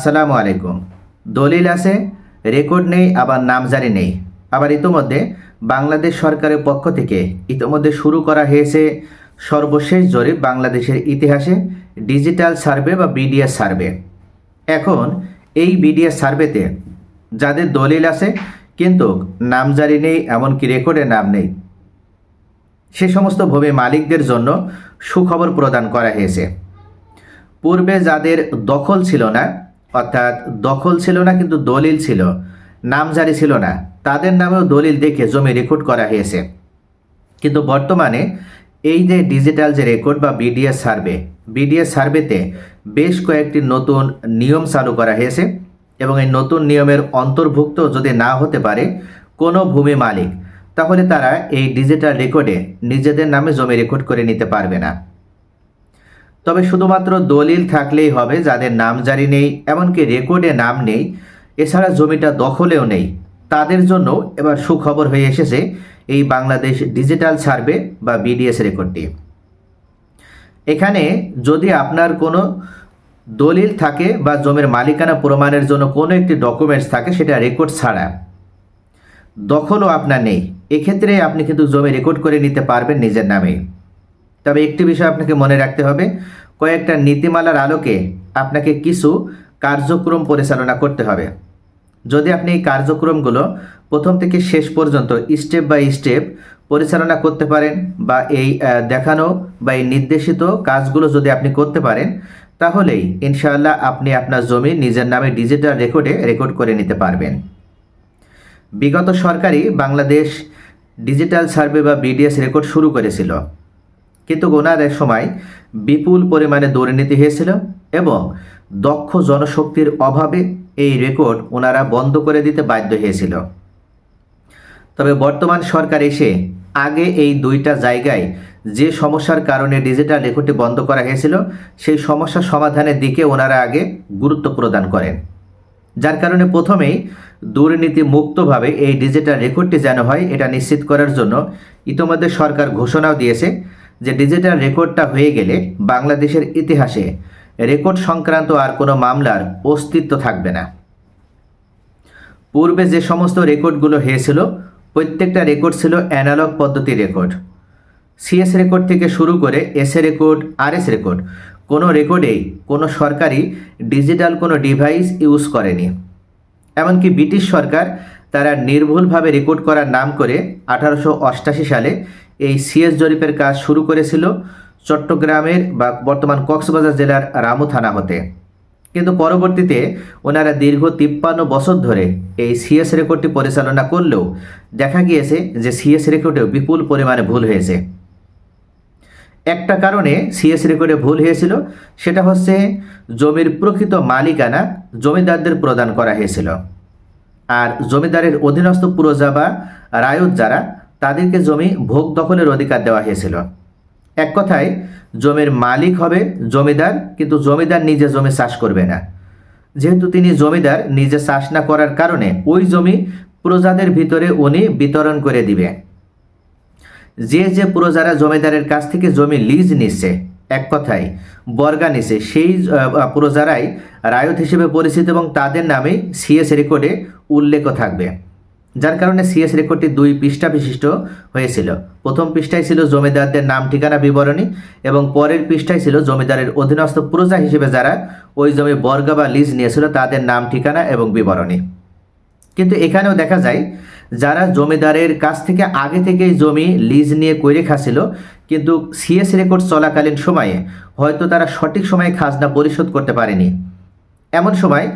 আসসালামু আলাইকুম। দলিল আছে, রেকর্ড নেই, আবার নামজারি নেই। আবার ইতোমধ্যে বাংলাদেশ সরকারের পক্ষ থেকে ইতোমধ্যে শুরু করা হয়েছে সর্বশেষ জরিপ বাংলাদেশের ইতিহাসে ডিজিটাল সার্ভে বা বিডিএস সার্ভে। এখন এই বিডিএস সার্ভেতে যাদের দলিল আছে, কিন্তু নামজারি নেই, এমনকি রেকর্ডে নাম নেই, সে সমস্ত ভূমি মালিকদের জন্য সুখবর প্রদান করা হয়েছে। পূর্বে যাদের দখল ছিল না অর্থাৎ দখল ছিল না, কিন্তু দলিল ছিল। নামজারি ছিল না। তাদের নামেও দলিল দেখে জমি রেকর্ড করা হয়েছে। কিন্তু বর্তমানে এই যে ডিজিটাল যে রেকর্ড বা বিডিএস সার্ভে, বিডিএস সার্ভেতে বেশ কয়েকটি নতুন নিয়ম চালু করা হয়েছে এবং এই নতুন নিয়মের অন্তর্ভুক্ত যদি না হতে পারে কোনো ভূমি মালিক, তাহলে তারা এই ডিজিটাল রেকর্ডে নিজেদের নামে জমি রেকর্ড করে নিতে পারবে না। তবে শুধুমাত্র দলিল থাকলেই হবে, যাদের নাম জারি নেই, এমনকি রেকর্ডে নাম নেই, এছাড়া জমিটা দখলেও নেই। তাদের জন্য এবার সুখবর হয়ে এসেছে এই বাংলাদেশ ডিজিটাল সার্ভে বা বিডিএস রেকর্ডটি। এখানে যদি আপনার কোনো দলিল থাকে বা জমির মালিকানা প্রমাণের জন্য কোনো একটি ডকুমেন্টস থাকে, সেটা রেকর্ড ছাড়া। দখলও আপনার নেই। এক্ষেত্রে আপনি কিন্তু জমি রেকর্ড করে নিতে পারবেন নিজের নামে। তবে একটি বিষয় আপনাকে মনে রাখতে হবে কয়েকটা নীতিমালার আলোকে আপনাকে কিছু কার্যক্রম পরিচালনা করতে হবে। যদি আপনি এই কার্যক্রমগুলো প্রথম থেকে শেষ পর্যন্ত স্টেপ বাই স্টেপ পরিচালনা করতে পারেন বা এই দেখানো বা এই নির্দেশিত কাজগুলো যদি আপনি করতে পারেন, তাহলেই ইনশাআল্লাহ আপনি আপনার জমি নিজের নামে ডিজিটাল রেকর্ডে রেকর্ড করে নিতে পারবেন। বিগত সরকারই বাংলাদেশ ডিজিটাল সার্ভে বা বিডিএস রেকর্ড শুরু করেছিল। কিন্তু এক সময় বিপুল পরিমাণে দুর্নীতি হয়েছিল এবং দক্ষ জনশক্তির অভাবে এই রেকর্ড ওনারা বন্ধ করে দিতে বাধ্য হয়েছিল। তবে বর্তমান সরকার এসে আগে এই দুইটা জায়গায় যে সমস্যার কারণে ডিজিটাল রেকর্ডটি বন্ধ করা হয়েছিল, সেই সমস্যা সমাধানের দিকে ওনারা আগে গুরুত্ব প্রদান করেন। যার কারণে প্রথমেই দুর্নীতি মুক্তভাবে এই ডিজিটাল রেকর্ডটি যেন হয়, এটা নিশ্চিত করার জন্য ইতোমধ্যে সরকার ঘোষণাও দিয়েছে যে ডিজিটাল রেকর্ডটা হয়ে গেলে বাংলাদেশের ইতিহাসে রেকর্ড সংক্রান্ত আর কোনো মামলার অস্তিত্ব থাকবে না। পূর্বে যে সমস্ত রেকর্ডগুলো হয়েছিল, প্রত্যেকটা রেকর্ড ছিল অ্যানালগ পদ্ধতি রেকর্ড। সিএস রেকর্ড থেকে শুরু করে S record R S record, কোনো রেকর্ডেই কোনো সরকারি ডিজিটাল কোনো ডিভাইস ইউজ করেনি। এমনকি ব্রিটিশ সরকার তারা নির্ভুলভাবে রেকর্ড করার নাম করে আঠারোশো সালে এই সিএস জরিপের কাজ শুরু করেছিল চট্টগ্রামের বা বর্তমান কক্সবাজার জেলার রামু থানা হতে। কিন্তু পরবর্তীতে ওনারা দীর্ঘ তিপ্পান্ন বছর ধরে এই সিএস রেকর্ডটি পরিচালনা করলেও দেখা গিয়েছে যে সিএস রেকর্ডেও বিপুল পরিমাণে ভুল হয়েছে। একটা কারণে সিএস রেকর্ডে ভুল হয়েছিল, সেটা হচ্ছে জমির প্রকৃত মালিকানা জমিদারদের প্রদান করা হয়েছিল। আর জমিদারের অধীনস্থ পুরজা বা রায়ত যারা, তাদেরকে জমি ভোগ দখলের অধিকার দেওয়া হয়েছিল। এক কথায়, জমির মালিক হবে জমিদার, কিন্তু জমিদার নিজে জমি চাষ করবে না। যেহেতু তিনি জমিদার, নিজে চাষ না করার কারণে ওই জমি প্রজাদের ভিতরে উনি বিতরণ করে দিবে। যে যে প্রজারা জমিদারের কাছ থেকে জমি লিজ নিচ্ছে এক কথায় বর্গা নিচ্ছে সেই প্রজারাই রায়ত হিসেবে পরিচিত এবং তাদের নামে সিএস রেকর্ডে উল্লেখ থাকবে। যার কারণে সিএস রেকর্ডটি দুই পৃষ্ঠা বিশিষ্ট হয়েছিল। প্রথম পৃষ্ঠায় ছিল জমিদারদের নাম, ঠিকানা, বিবরণী এবং পরের পৃষ্ঠায় ছিল জমিদারের অধীনস্থ প্রজা হিসেবে যারা ওই জমি বর্গা বা লিজ নিয়েছিল, তাদের নাম, ঠিকানা এবং বিবরণী। কিন্তু এখানেও দেখা যায়, যারা জমিদারের কাছ থেকে আগে থেকেই জমি, লিজ নিয়ে করে খাচ্ছিল কিন্তু সিএস রেকর্ড চলাকালীন সময়ে হয়তো তারা সঠিক সময়ে খাজনা পরিশোধ করতে পারেনি। এমন সময়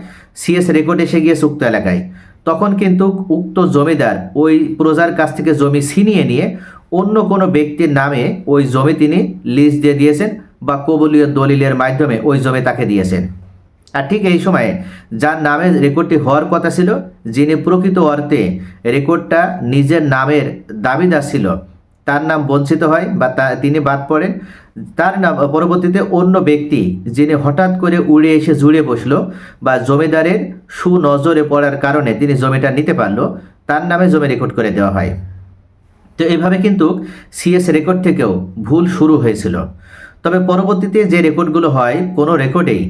সিএস রেকর্ড এসে গিয়েছে উক্ত এলাকায়। তখন কিন্তু উক্ত জমিদার ওই প্রজার কাছ থেকে জমি ছিনিয়ে নিয়ে অন্য কোনো ব্যক্তির নামে ওই জমি তিনি লিজ দিয়ে দিয়েছেন বা কবলীয় দলিলের মাধ্যমে ওই জমি তাকে দিয়েছেন। আর ঠিক এই সময়ে যার নামে রেকর্ডটি হওয়ার কথা ছিল, যিনি প্রকৃত অর্থে রেকর্ডটা নিজের নামের দাবিদার ছিল তার নাম বঞ্চিত হয় বা তা তিনি বাদ পড়েন। তার নাম পরবর্তীতে অন্য ব্যক্তি যিনি হঠাৎ করে উড়ে এসে জুড়ে বসল বা জমিদারের সুনজরে পড়ার কারণে তিনি জমিটা নিতে পারল, তার নামে জমি রেকর্ড করে দেওয়া হয়। তো এইভাবে কিন্তু সিএস রেকর্ড থেকেও ভুল শুরু হয়েছিল। তবে পরবর্তীতে যে রেকর্ডগুলো হয়, কোনো রেকর্ডেই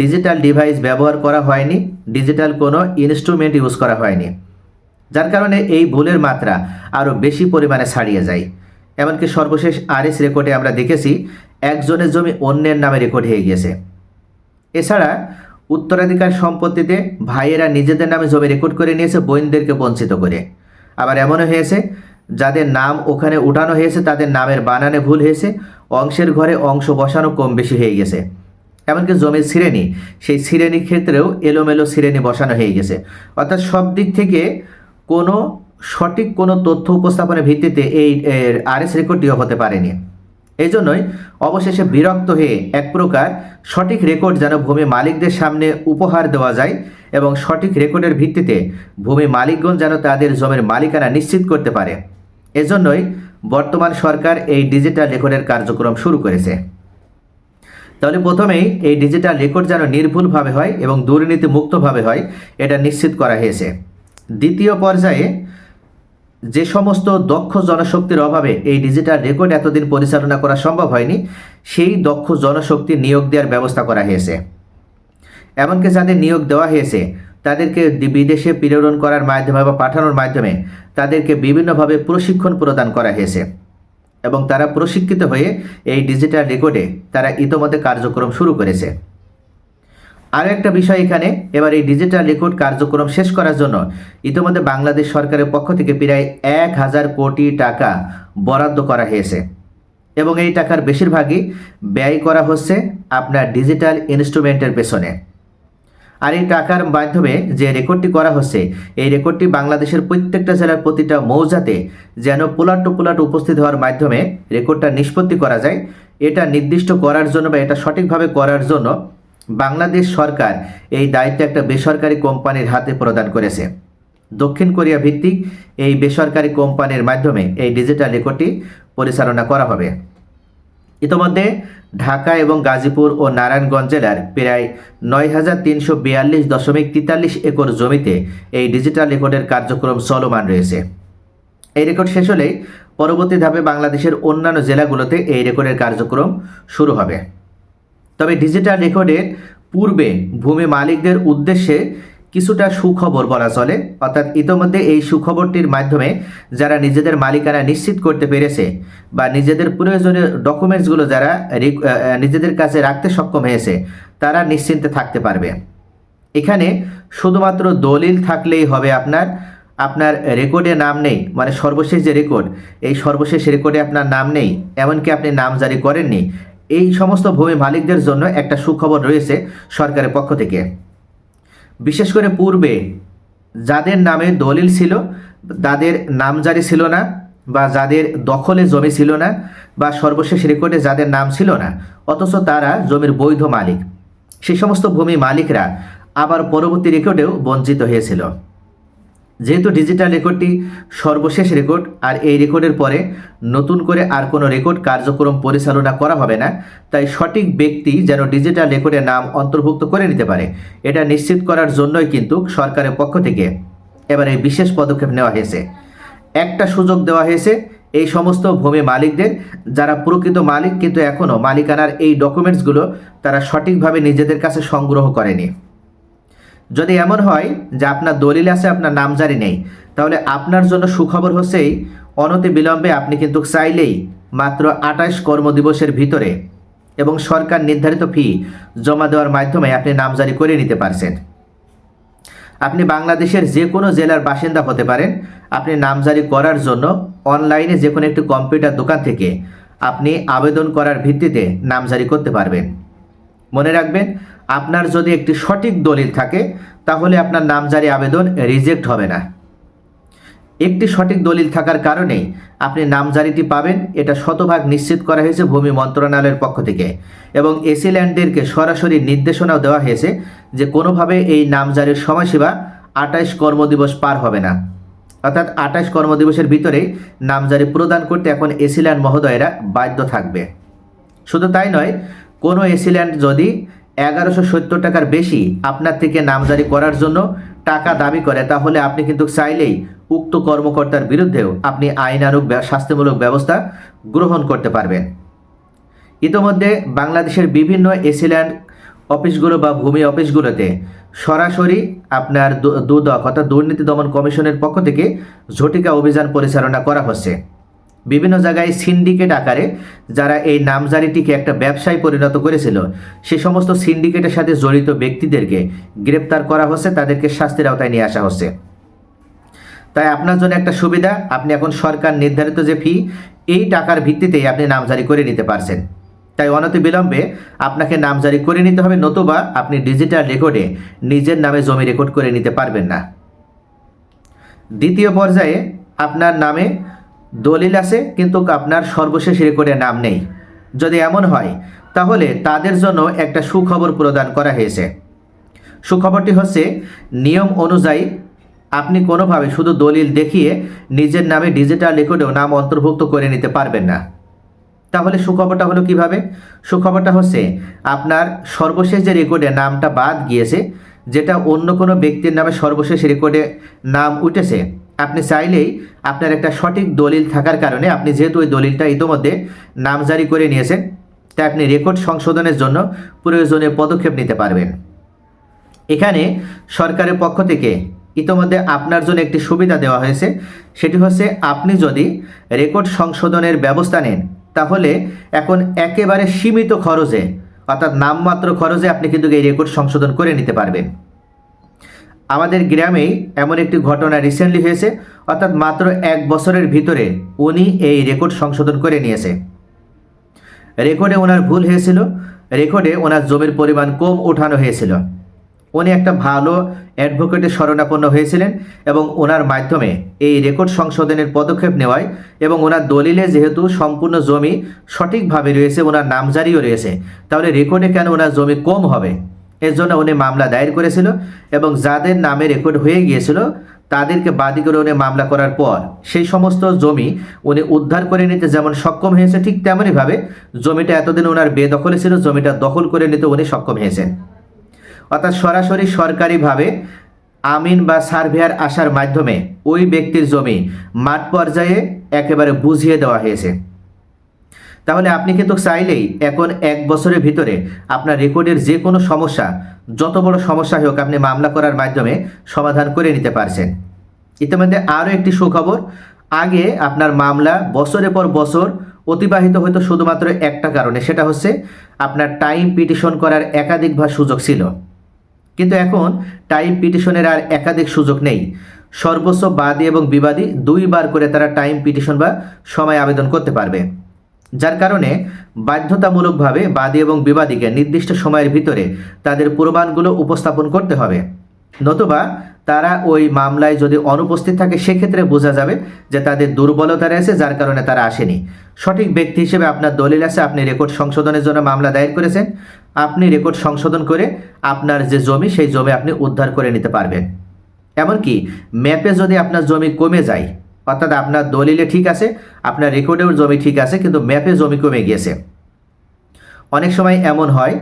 ডিজিটাল ডিভাইস ব্যবহার করা হয়নি ডিজিটাল কোনো ইনস্ট্রুমেন্ট ইউজ করা হয়নি। যার কারণে এই ভুলের মাত্রা আরও বেশি পরিমাণে ছাড়িয়ে যায়। এমনকি সর্বশেষ আরএস রেকর্ডে আমরা দেখেছি, একজনের জমি অন্যের নামে রেকর্ড হয়ে গিয়েছে। এছাড়া, উত্তরাধিকার সম্পত্তিতে ভাইয়েরা নিজেদের নামে জমি রেকর্ড করে নিয়েছে বোনদেরকে বঞ্চিত করে। আবার এমনও হয়েছে, যাদের নাম ওখানে উঠানো হয়েছে, তাদের নামের বানানে ভুল হয়েছে, অংশের ঘরে অংশ বসানো কম বেশি হয়ে গেছে। এমনকি জমির শ্রেণি সেই শ্রেণির ক্ষেত্রেও এলোমেলো শ্রেণি বসানো হয়ে গেছে। অর্থাৎ সব দিক থেকে কোনো সঠিক কোনো তথ্য উপস্থাপনের ভিত্তিতে এই আরএস রেকর্ডটিও হতে পারেনি। এই জন্যই অবশেষে বিরক্ত হয়ে এক প্রকার সঠিক রেকর্ড যেন ভূমি মালিকদের সামনে উপহার দেওয়া যায় এবং সঠিক রেকর্ডের ভিত্তিতে ভূমি মালিকগণ যেন তাদের জমির মালিকানা নিশ্চিত করতে পারে। এজন্যই বর্তমান সরকার এই ডিজিটাল রেকর্ডের কার্যক্রম শুরু করেছে। তাহলে প্রথমেই এই ডিজিটাল রেকর্ড যেন নির্ভুলভাবে হয় এবং দুর্নীতি মুক্তভাবে হয়, এটা নিশ্চিত করা হয়েছে। দ্বিতীয় পর্যায়ে যে সমস্ত দক্ষ জনশক্তির অভাবে এই ডিজিটাল রেকর্ড এতদিন পরিচালনা করা সম্ভব হয়নি, সেই দক্ষ জনশক্তি নিয়োগ দেওয়ার ব্যবস্থা করা হয়েছে। এমনকি যাদের নিয়োগ দেওয়া হয়েছে, তাদেরকে বিদেশে প্রেরণ করার মাধ্যমে বা পাঠানোর মাধ্যমে তাদেরকে বিভিন্নভাবে প্রশিক্ষণ প্রদান করা হয়েছে এবং তারা প্রশিক্ষিত হয়ে এই ডিজিটাল রেকর্ডে তারা ইতোমধ্যে কার্যক্রম শুরু করেছে। আরও একটা বিষয় এখানে, এবার এই ডিজিটাল রেকর্ড কার্যক্রম শেষ করার জন্য ইতিমধ্যে বাংলাদেশ সরকারের পক্ষ থেকে প্রায় এক হাজার কোটি টাকা বরাদ্দ করা হয়েছে। এবং এই টাকার বেশিরভাগই ব্যয় করা হচ্ছে আপনার ডিজিটাল ইনস্ট্রুমেন্টের পেছনে। আর এই টাকার মাধ্যমে যে রেকর্ডটি করা হচ্ছে, এই রেকর্ডটি বাংলাদেশের প্রত্যেকটা জেলার প্রতিটা মৌজাতে যেন পোলাট টু পোলাট উপস্থিত হওয়ার মাধ্যমে রেকর্ডটা নিষ্পত্তি করা যায়, এটা নির্দিষ্ট করার জন্য বা এটা সঠিকভাবে করার জন্য বাংলাদেশ সরকার এই দায়িত্ব একটা বেসরকারি কোম্পানির হাতে প্রদান করেছে। দক্ষিণ কোরিয়া ভিত্তিক এই বেসরকারি কোম্পানির মাধ্যমে এই ডিজিটাল রেকর্ডটি পরিচালনা করা হবে। ইতোমধ্যে ঢাকা এবং গাজীপুর ও নারায়ণগঞ্জ জেলার প্রায় নয় হাজার তিনশো বিয়াল্লিশ দশমিক তেতাল্লিশ একর জমিতে এই ডিজিটাল রেকর্ডের কার্যক্রম চলমান রয়েছে। এই রেকর্ড শেষ হলেই পরবর্তী ধাপে বাংলাদেশের অন্যান্য জেলাগুলোতে এই রেকর্ডের কার্যক্রম শুরু হবে। তবে ডিজিটাল রেকর্ডের পূর্বে ভূমি মালিকদের উদ্দেশ্যে কিছুটা সুখবর বলা চলে। অর্থাৎ ইতোমধ্যে এই সুখবরটির মাধ্যমে যারা নিজেদের মালিকানা নিশ্চিত করতে পেরেছে বা নিজেদের প্রয়োজনীয় ডকুমেন্টসগুলো যারা নিজেদের কাছে রাখতে সক্ষম হয়েছে, তারা নিশ্চিন্তে থাকতে পারবে। এখানে শুধুমাত্র দলিল থাকলেই হবে আপনার। আপনার রেকর্ডে নাম নেই মানে সর্বশেষ যে রেকর্ড এই সর্বশেষ রেকর্ডে আপনার নাম নেই, এমনকি আপনি নাম জারি করেননি এই সমস্ত ভূমি মালিকদের জন্য একটা সুখবর রয়েছে সরকারের পক্ষ থেকে। বিশেষ করে পূর্বে যাদের নামে দলিল ছিল, তাদের নামজারি ছিল না বা যাদের দখলে জমি ছিল না বা সর্বশেষ রেকর্ডে যাদের নাম ছিল না, অথচ তারা জমির বৈধ মালিক। সেই সমস্ত ভূমি মালিকরা আবার পরবর্তী রেকর্ডেও বঞ্চিত হয়েছিল। যেহেতু ডিজিটাল রেকর্ডটি সর্বশেষ রেকর্ড আর এই রেকর্ডের পরে নতুন করে আর কোনো রেকর্ড কার্যক্রম পরিচালনা করা হবে না, তাই সঠিক ব্যক্তি যেন ডিজিটাল রেকর্ডের নাম অন্তর্ভুক্ত করে নিতে পারে। এটা নিশ্চিত করার জন্যই কিন্তু সরকারের পক্ষ থেকে এবার এই বিশেষ পদক্ষেপ নেওয়া হয়েছে। একটা সুযোগ দেওয়া হয়েছে, এই সমস্ত ভূমি মালিকদের, যারা প্রকৃত মালিক কিন্তু এখনও মালিকানার এই ডকুমেন্টসগুলো তারা সঠিকভাবে নিজেদের কাছে সংগ্রহ করেনি। যদি এমন হয় যে আপনার দলিল আছে, আপনার নামজারি নেই, তাহলে আপনার জন্য সুখবর হচ্ছেই অনতি বিলম্বে আপনি কিন্তু চাইলেই মাত্র আঠাশ কর্মদিবসের ভিতরে এবং সরকার নির্ধারিত ফি জমা দেওয়ার মাধ্যমে আপনি নামজারি করে নিতে পারছেন। আপনি বাংলাদেশের যে কোনো জেলার বাসিন্দা হতে পারেন। আপনি নামজারি করার জন্য অনলাইনে যে কোনো একটি কম্পিউটার দোকান থেকে আপনি আবেদন করার ভিত্তিতে নামজারি করতে পারবেন। মনে রাখবেন, আপনার যদি একটি সঠিক দলিল থাকে, তাহলে আপনার নামজারি আবেদন রিজেক্ট হবে না। একটি সঠিক দলিল থাকার কারণেই আপনি নামজারিটি পাবেন, এটা শতভাগ নিশ্চিত করা হয়েছে ভূমি মন্ত্রণালয়ের পক্ষ থেকে। এবং এসি ল্যান্ডেরকে সরাসরি নির্দেশনাও দেওয়া হয়েছে যে কোনোভাবে এই নামজারির সময়সীমা আঠাইশ কর্মদিবস পার হবে না। অর্থাৎ আঠাইশ কর্মদিবসের ভিতরেই নামজারি প্রদান করতে এখন এসি ল্যান্ড মহোদয়েরা বাধ্য থাকবে। শুধু তাই নয় কোনো এসিল্যান্ড যদি এগারোশো সত্তর টাকার বেশি আপনার থেকে নামজারি করার জন্য টাকা দাবি করে, তাহলে আপনি কিন্তু চাইলেই উক্ত কর্মকর্তার বিরুদ্ধেও আপনি আইনানুগ ব্য- শাস্তিমূলক ব্যবস্থা গ্রহণ করতে পারবেন। ইতোমধ্যে বাংলাদেশের বিভিন্ন এসিল্যান্ড অফিসগুলো বা ভূমি অফিসগুলোতে সরাসরি আপনার দুদক অর্থাৎ দুর্নীতি দমন কমিশনের পক্ষ থেকে ঝটিকা অভিযান পরিচালনা করা হচ্ছে। বিভিন্ন জায়গায় সিন্ডিকেট আকারে যারা এই নামজারিটিকে একটা ব্যবসায় পরিণত করেছিল, সে সমস্ত সিন্ডিকেটের সাথে জড়িত ব্যক্তিদেরকে গ্রেপ্তার করা হচ্ছে, তাদেরকে শাস্তির আওতায় নিয়ে আসা হচ্ছে। তাই আপনার জন্য একটা সুবিধা, আপনি এখন সরকার নির্ধারিত যে ফি এই টাকার ভিত্তিতেই আপনি নামজারি করে নিতে পারছেন। তাই অনতি বিলম্বে আপনাকে নামজারি করে নিতে হবে, নতুবা আপনি ডিজিটাল রেকর্ডে নিজের নামে জমি রেকর্ড করে নিতে পারবেন না। দ্বিতীয় পর্যায়ে আপনার নামে দলিল আছে, কিন্তু আপনার সর্বশেষ রেকর্ডে নাম নেই। যদি এমন হয়, তাহলে তাদের জন্য একটা সুখবর প্রদান করা হয়েছে। সুখবরটি হচ্ছে, নিয়ম অনুযায়ী আপনি কোনোভাবে শুধু দলিল দেখিয়ে নিজের নামে ডিজিটাল রেকর্ডেও নাম অন্তর্ভুক্ত করে নিতে পারবেন না। তাহলে সুখবরটা হলো কীভাবে? সুখবরটা হচ্ছে, আপনার সর্বশেষ যে রেকর্ডে নামটা বাদ গিয়েছে, যেটা অন্য কোনো ব্যক্তির নামে সর্বশেষ রেকর্ডে নাম উঠেছে আপনি চাইলেই আপনার একটা সঠিক দলিল থাকার কারণে আপনি যেহেতু ওই দলিলটা ইতোমধ্যে নামজারি করে নিয়েছেন, তাই আপনি রেকর্ড সংশোধনের জন্য প্রয়োজনীয় পদক্ষেপ নিতে পারবেন। এখানে সরকারের পক্ষ থেকে ইতোমধ্যে আপনার জন্য একটি সুবিধা দেওয়া হয়েছে, সেটি হচ্ছে আপনি যদি রেকর্ড সংশোধনের ব্যবস্থা নেন, তাহলে এখন একেবারে সীমিত খরচে, অর্থাৎ নামমাত্র খরচে আপনি কিন্তু এই রেকর্ড সংশোধন করে নিতে পারবেন। আমাদের গ্রামেই এমন একটি ঘটনা রিসেন্টলি হয়েছে, অর্থাৎ মাত্র এক বছরের ভিতরে উনি এই রেকর্ড সংশোধন করে নিয়েছে। রেকর্ডে ওনার ভুল হয়েছিল রেকর্ডে ওনার জমির পরিমাণ কম ওঠানো হয়েছিল। উনি একটা ভালো অ্যাডভোকেটের শরণাপন্ন হয়েছিলেন এবং ওনার মাধ্যমে এই রেকর্ড সংশোধনের পদক্ষেপ নেওয়ায় এবং ওনার দলিলে যেহেতু সম্পূর্ণ জমি সঠিকভাবে রয়েছে, ওনার নামজারিও রয়েছে, তাহলে রেকর্ডে কেন ওনার জমি কম হবে? এর জন্য উনি মামলা দায়ের করেছিল এবং যাদের নামে রেকর্ড হয়ে গিয়েছিল, তাদেরকে বাদী করে উনি মামলা করার পর সেই সমস্ত জমি উনি উদ্ধার করে নিতে যেমন সক্ষম হয়েছে ঠিক তেমনইভাবে জমিটা এতদিন ওনার বেদখলে ছিল, জমিটা দখল করে নিতে উনি সক্ষম হয়েছেন। অর্থাৎ সরাসরি সরকারিভাবে আমিন বা সার্ভেয়ার আসার মাধ্যমে ওই ব্যক্তির জমি মাঠ পর্যায়ে একেবারে বুঝিয়ে দেওয়া হয়েছে। তাহলে আপনি কিন্তু চাইলেই এখন এক বছরের ভিতরে আপনার রেকর্ডের যে কোনো সমস্যা, যত বড় সমস্যা হোক আপনি মামলা করার মাধ্যমে সমাধান করে নিতে পারছেন। ইতিমধ্যে আরও একটি সুখবর, আগে আপনার মামলা বছরের পর বছর অতিবাহিত হতো শুধুমাত্র একটা কারণে, সেটা হচ্ছে আপনার টাইম পিটিশন করার একাধিকবার সুযোগ ছিল। কিন্তু এখন টাইম পিটিশনের আর একাধিক সুযোগ নেই। সর্বোচ্চ বাদী এবং বিবাদী দুইবার করে তারা টাইম পিটিশন বা সময় আবেদন করতে পারবে। যার কারণে বাধ্যতামূলকভাবে বাদী এবং বিবাদীকে নির্দিষ্ট সময়ের ভিতরে তাদের প্রমাণগুলো উপস্থাপন করতে হবে। নতুবা তারা ওই মামলায় যদি অনুপস্থিত থাকে, সেক্ষেত্রে বোঝা যাবে যে তাদের দুর্বলতা রয়েছে, যার কারণে তারা আসেনি। সঠিক ব্যক্তি হিসেবে আপনার দলিল আছে, আপনি রেকর্ড সংশোধনের জন্য মামলা দায়ের করেছেন। আপনি রেকর্ড সংশোধন করে আপনার যে জমি, সেই জমি আপনি উদ্ধার করে নিতে পারবেন। এমনকি ম্যাপে যদি আপনার জমি কমে যায় অর্থাৎ আপনার দলিলে ঠিক আছে, আপনার রেকর্ডেও জমি ঠিক আছে, কিন্তু ম্যাপে জমি কমে গিয়েছে। অনেক সময় এমন হয়,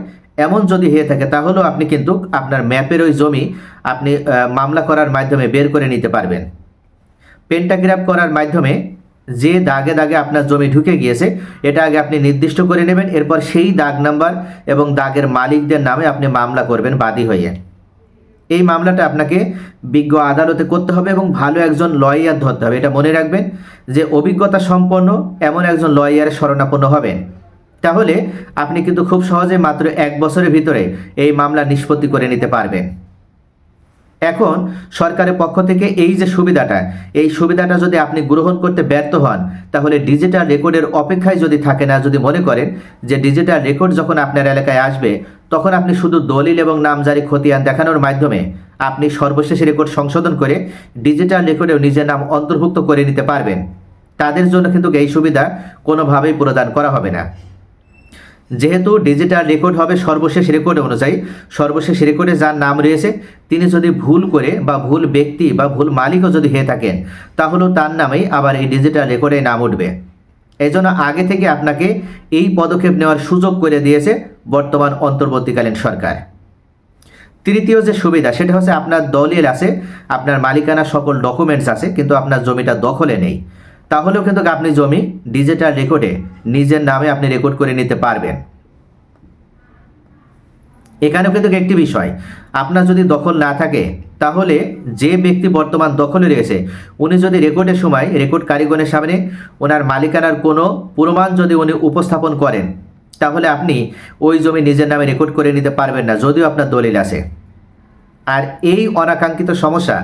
এমন যদি হয়ে থাকে, তাহলেও আপনি কিন্তু আপনার ম্যাপের ওই জমি আপনি মামলা করার মাধ্যমে বের করে নিতে পারবেন। পেন্টাগ্রাফ করার মাধ্যমে যে দাগে দাগে আপনার জমি ঢুকে গিয়েছে, এটা আগে আপনি নির্দিষ্ট করে নেবেন, এরপর সেই দাগ নাম্বার এবং দাগের মালিকদের নামে আপনি মামলা করবেন বাদী হয়ে। এই মামলাটা আপনাকে বিজ্ঞ আদালতে করতে হবে এবং ভালো একজন লয়ার ধরতে হবে। এটা মনে রাখবেন যে অভিজ্ঞতা সম্পন্ন এমন একজন লয়ারের শরণাপন্ন হবেন। তাহলে আপনি কিন্তু খুব সহজে মাত্র এক বছরের ভিতরে এই মামলা নিষ্পত্তি করে নিতে পারবেন। এখন সরকারের পক্ষ থেকে এই যে সুবিধাটা, এই সুবিধাটা যদি আপনি গ্রহণ করতে ব্যর্থ হন, তাহলে ডিজিটাল রেকর্ডের অপেক্ষায় যদি থাকে না, যদি মনে করেন যে ডিজিটাল রেকর্ড যখন আপনার এলাকায় আসবে, তখন আপনি শুধু দলিল এবং নামজারি খতিয়ান দেখানোর মাধ্যমে আপনি সর্বশেষ রেকর্ড সংশোধন করে ডিজিটাল রেকর্ডেও নিজের নাম অন্তর্ভুক্ত করে নিতে পারবেন। তাদের জন্য কিন্তু এই সুবিধা কোনোভাবেই প্রদান করা হবে না। যেহেতু ডিজিটাল রেকর্ড হবে সর্বশেষ রেকর্ড অনুযায়ী, সর্বশেষ রেকর্ডে যার নাম রয়েছে, তিনি যদি ভুল করে বা ভুল ব্যক্তি বা ভুল মালিকও যদি হয়ে থাকেন তাহলেও তার নামেই আবার এই ডিজিটাল রেকর্ডে নাম উঠবে। এই জন্য আগে থেকে আপনাকে এই পদক্ষেপ নেওয়ার সুযোগ করে দিয়েছে বর্তমান অন্তর্বর্তীকালীন সরকার। তৃতীয় যে সুবিধা, সেটা হচ্ছে আপনার দলিল আছে, আপনার মালিকানা সকল ডকুমেন্টস আছে, কিন্তু আপনার জমিটা দখলে নেই। তাহলেও কিন্তু আপনি জমি ডিজিটাল রেকর্ডে নিজের নামে আপনি রেকর্ড করে নিতে পারবেন। এখানেও কিন্তু একটি বিষয়, আপনার যদি দখল না থাকে, তাহলে যে ব্যক্তি বর্তমান দখলে রয়েছে, উনি যদি রেকর্ডের সময় রেকর্ড কারিগণের সামনে ওনার মালিকানার কোনো প্রমাণ যদি উনি উপস্থাপন করেন, তাহলে আপনি ওই জমি নিজের নামে রেকর্ড করে নিতে পারবেন না, যদিও আপনার দলিল আছে। আর এই অনাকাঙ্ক্ষিত সমস্যা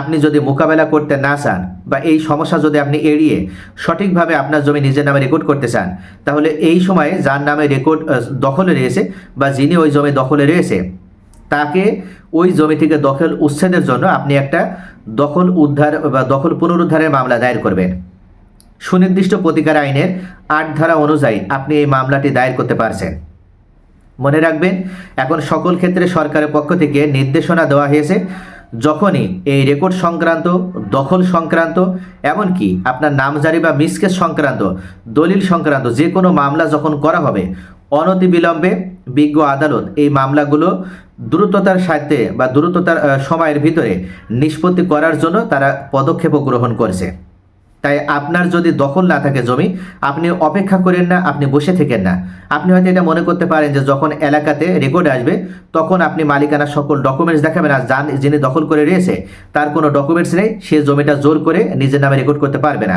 আপনি যদি মোকাবেলা করতে না চান বা এই সমস্যা যদি আপনি এড়িয়ে সঠিকভাবে আপনার জমি নিজের নামে রেকর্ড করতে চান, তাহলে এই সময়ে যার নামে রেকর্ড দখলে রয়েছে বা যিনি ওই জমি দখলে রয়েছে, তাকে ওই জমি থেকে দখল উচ্ছেদের জন্য আপনি একটা দখল উদ্ধার বা দখল পুনরুদ্ধারের মামলা দায়ের করবেন। সুনির্দিষ্ট প্রতিকার আইনের আট ধারা অনুযায়ী আপনি এই মামলাটি দায়ের করতে পারছেন। মনে রাখবেন, এখন সকল ক্ষেত্রে সরকারের পক্ষ থেকে নির্দেশনা দেওয়া হয়েছে, যখনই এই রেকর্ড সংক্রান্ত, দখল সংক্রান্ত, এমনকি আপনার নামজারি বা মিসকেস সংক্রান্ত, দলিল সংক্রান্ত যে কোনো মামলা যখন করা হবে অনতিবিলম্বে বিজ্ঞ আদালত এই মামলাগুলো দ্রুততার সাথে বা দ্রুততার সময়ের ভিতরে নিষ্পত্তি করার জন্য তারা পদক্ষেপও গ্রহণ করছে। তাই আপনার যদি দখল না থাকে জমি, আপনি অপেক্ষা করেন না, আপনি বসে থেকেন না। আপনি হয়তো এটা মনে করতে পারেন যে যখন এলাকাতে রেকর্ড আসবে, তখন আপনি মালিকানা সকল ডকুমেন্টস দেখাবেন আর যান যিনি দখল করে রয়েছে, তার কোনো ডকুমেন্টস নেই, সে জমিটা জোর করে নিজের নামে রেকর্ড করতে পারবে না।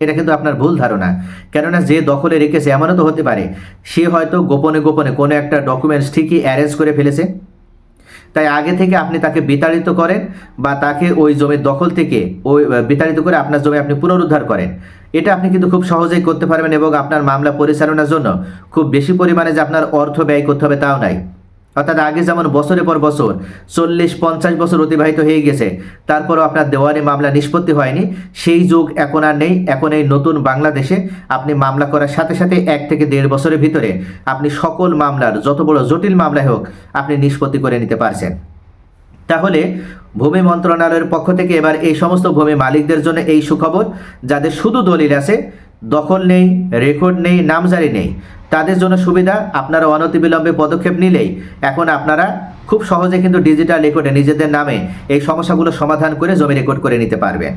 এটা কিন্তু আপনার ভুল ধারণা। কেননা যে দখলে রেখেছে, এমনও তো হতে পারে। সে হয়তো গোপনে গোপনে কোনো একটা ডকুমেন্টস ঠিকই অ্যারেঞ্জ করে ফেলেছে। তাই আগে থেকে আপনি তাকে বিতাড়িত করেন বা তাকে ওই জমির দখল থেকে ওই বিতাড়িত করে আপনার জমি আপনি পুনরুদ্ধার করেন। এটা আপনি কিন্তু খুব সহজেই করতে পারবেন এবং আপনার মামলা পরিচালনার জন্য খুব বেশি পরিমাণে যে আপনার অর্থ ব্যয় করতে হবে তাও নাই। অর্থাৎ আগে যেমন বছরের পর বছর চল্লিশ, পঞ্চাশ বছর অতিবাহিত হয়ে গেছে, তারপরও আপনার দেওয়ানি মামলা নিষ্পত্তি হয়নি, সেই যুগ এখন আর নেই, এখন এই নতুন বাংলাদেশে আপনি মামলা করার সাথে সাথে এক থেকে দেড় বছরের ভিতরে আপনি সকল মামলার, যত বড় জটিল মামলাই হোক, আপনি নিষ্পত্তি করে নিতে পারছেন। তাহলে ভূমি মন্ত্রণালয়ের পক্ষ থেকে এবার এই সমস্ত ভূমি মালিকদের জন্য এই সুখবর, যাদের শুধু দলিল আছে, দখল নেই রেকর্ড নেই, নামজারি নেই তাদের জন্য সুবিধা, আপনারা অনতিবিলম্বে পদক্ষেপ নিলেই এখন আপনারা খুব সহজে কিন্তু ডিজিটাল রেকর্ডে নিজেদের নামে এই সমস্যাগুলো সমাধান করে জমি রেকর্ড করে নিতে পারবেন।